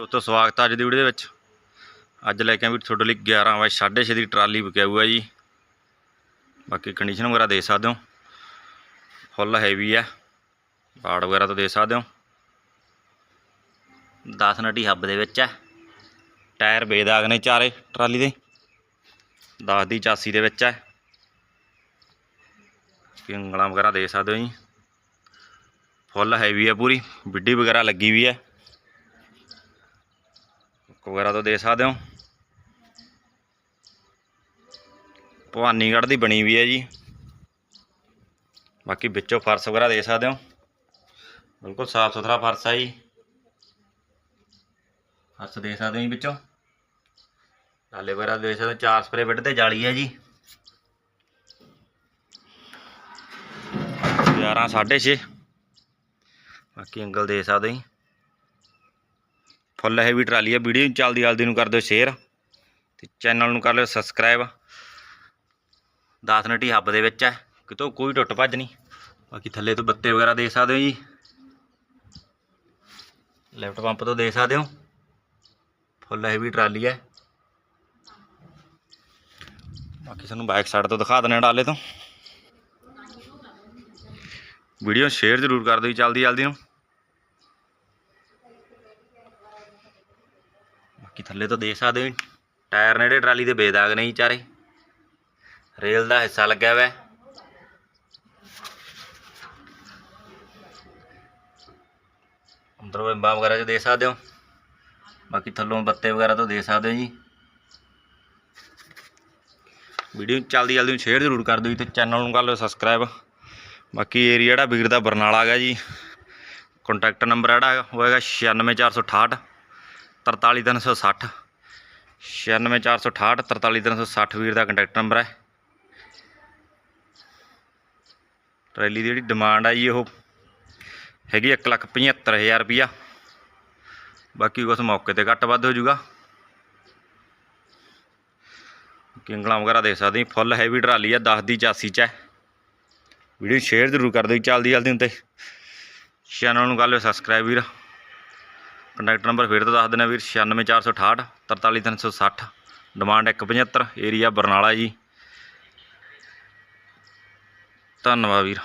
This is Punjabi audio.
ਦੋਸਤੋ, ਸਵਾਗਤ ਹੈ ਅੱਜ ਦੀ ਵੀਡੀਓ ਦੇ ਵਿੱਚ। ਅੱਜ ਲੈ ਕੇ ਆਏ ਵੀ ਤੁਹਾਡੇ ਲਈ 11 ਵਜੇ 6:30 ਦੀ ਟਰਾਲੀ ਵਿਕਿਆਊ ਆ ਜੀ। ਬਾਕੀ ਕੰਡੀਸ਼ਨ ਵਗੈਰਾ ਦੇ ਸਕਦੇ ਹੋ। ਫੁੱਲ ਹੈਵੀ ਹੈ ਬਾੜ ਵਗੈਰਾ ਤੋਂ ਦੇ ਸਕਦੇ ਹੋ। 10 ਨਟੀ ਹੱਬ ਦੇ ਵਿੱਚ ਹੈ ਟਾਇਰ ਬੇਦਾਗ ਨੇ ਚਾਰੇ ਟਰਾਲੀ ਦੇ। 10 ਦੀ ਚਾਸੀ ਦੇ ਵਿੱਚ ਹੈ ਪਿੰਗਲਾਂ ਵਗੈਰਾ ਦੇ ਸਕਦੇ ਹੋ ਜੀ। ਫੁੱਲ ਹੈਵੀ ਹੈ ਪੂਰੀ। ਵਿੱਡੀ ਵਗੈਰਾ ਲੱਗੀ ਵੀ ਹੈ ਹੁੱਕ ਵਗੈਰਾ ਤੋਂ ਦੇ ਸਕਦੇ ਹੋ। ਭਵਾਨੀਗੜ੍ਹ ਦੀ ਬਣੀ ਵੀ ਹੈ ਜੀ। ਬਾਕੀ ਵਿੱਚੋਂ ਫਰਸ਼ ਵਗੈਰਾ ਦੇ ਸਕਦੇ ਹੋ। ਬਿਲਕੁਲ ਸਾਫ਼ ਸੁਥਰਾ ਫਰਸ਼ ਹੈ ਜੀ। ਫਰਸ਼ ਦੇ ਸਕਦੇ ਹੋ ਜੀ ਵਿੱਚੋਂ। ਨਾਲੇ ਵਗੈਰਾ ਦੇ ਸਕਦੇ ਹੋ। ਚਾਰ ਸਪਰੇ ਬੈੱਡ ਤੇ ਜਾਲੀ ਹੈ ਜੀ। 11 6.5 ਬਾਕੀ ਐਂਗਲ ਦੇ ਸਕਦੇ ਜੀ। ਫੁੱਲ ਹੈਵੀ ਟਰਾਲੀ ਹੈ ਵੀਡੀਓ ਚੱਲਦੀ, ਜਲਦੀ ਨੂੰ ਕਰ ਦਿਓ ਸ਼ੇਅਰ ਤੇ ਚੈਨਲ ਨੂੰ ਕਰ ਲਿਓ ਸਬਸਕ੍ਰਾਈਬ 10 ਨਟੀ ਹੱਬ ਦੇ ਵਿੱਚ ਹੈ, ਕਿਤੋਂ ਕੋਈ ਟੁੱਟ ਭੱਜ ਨਹੀਂ। ਬਾਕੀ ਥੱਲੇ ਤੋਂ ਬੱਤੇ ਵਗੈਰਾ ਦੇ ਸਕਦੇ ਹੋ ਜੀ। ਲੈਫਟ ਪੰਪ ਤੋਂ ਦੇ ਸਕਦੇ ਹੋ। ਫੁੱਲ ਹੈਵੀ ਟਰਾਲੀ ਹੈ। ਬਾਕੀ ਤੁਹਾਨੂੰ ਬੈਕ ਸਾਈਡ ਤੋਂ ਦਿਖਾ ਦਿੰਦੇ ਹਾਂ ਡਾਲੇ ਤੋਂ। ਵੀਡੀਓ ਸ਼ੇਅਰ ਜ਼ਰੂਰ ਕਰ ਦਿਓ ਜੀ, ਜਲਦੀ ਜਲਦੀ ਨੂੰ। ਬਾਕੀ ਥੱਲੇ ਤੋਂ ਦੇਖ ਸਕਦੇ ਹੋ ਜੀ, ਟਾਇਰ ਨੇ ਜਿਹੜੇ ਟਰਾਲੀ ਦੇ ਬੇਦਾਗ ਨੇ ਚਾਰੇ। ਰੇਲ ਦਾ ਹਿੱਸਾ ਲੱਗਿਆ ਹੋਇਆ ਹੈ। ਅੰਦਰ ਵਗੈਰਾ ਚ ਦੇ ਸਕਦੇ ਹੋ। ਬਾਕੀ ਥੱਲੋਂ ਬੱਤੇ ਵਗੈਰਾ ਤੋਂ ਦੇ ਸਕਦੇ ਹੋ ਜੀ। ਵੀਡੀਓ ਚੱਲਦੀ ਜਲਦੀ ਸ਼ੇਅਰ ਜ਼ਰੂਰ ਕਰ ਦਿਓ ਜੀ ਤੇ ਚੈਨਲ ਨੂੰ ਕਰ ਲਿਓ ਸਬਸਕ੍ਰਾਈਬ। ਬਾਕੀ ਏਰੀਆ ਜਿਹੜਾ ਵੀਰ ਦਾ ਬਰਨਾਲਾ ਹੈਗਾ ਜੀ। ਕੰਟੈਕਟ ਨੰਬਰ ਜਿਹੜਾ ਹੋਏਗਾ 96468 43360 96468 43360 ਵੀਰ ਦਾ ਕੰਟੈਕਟ ਨੰਬਰ ਹੈ। ਟਰੈਲੀ ਦੀ ਜਿਹੜੀ ਡਿਮਾਂਡ ਆ ਜੀ ਉਹ ਹੈਗੀ 175000 ਰੁਪਿਆ ਬਾਕੀ ਉਸ ਮੌਕੇ ਤੇ ਘੱਟ ਵੱਧ ਹੋ ਜਾਊਗਾ। ਕਿੰਗਲਾਂ ਵਗੈਰਾ ਦੇਖ ਸਕਦੇ ਜੀ ਫੁੱਲ ਹੈਵੀ ਟਰਾਲੀ ਆ 10 ਦੀ ਚਾਸੀ ਚ ਹੈ। ਵੀਡੀਓ ਸ਼ੇਅਰ ਜ਼ਰੂਰ ਕਰ ਦਿਓ ਜੀ, ਚੱਲਦੀ ਜਲਦੀ ਹੁੰਦੇ। ਚੈਨਲ ਨੂੰ ਕਰ ਲਿਓ ਸਬਸਕ੍ਰਾਈਬ ਵੀਰ। ਕੰਟੈਕਟ ਨੰਬਰ ਫਿਰ ਤੋਂ ਦੱਸ ਦਿੰਦਾ ਵੀਰ 96468 43360 ਡਿਮਾਂਡ 175 ਏਰੀਆ ਬਰਨਾਲਾ ਜੀ। ਧੰਨਵਾਦ ਵੀਰ।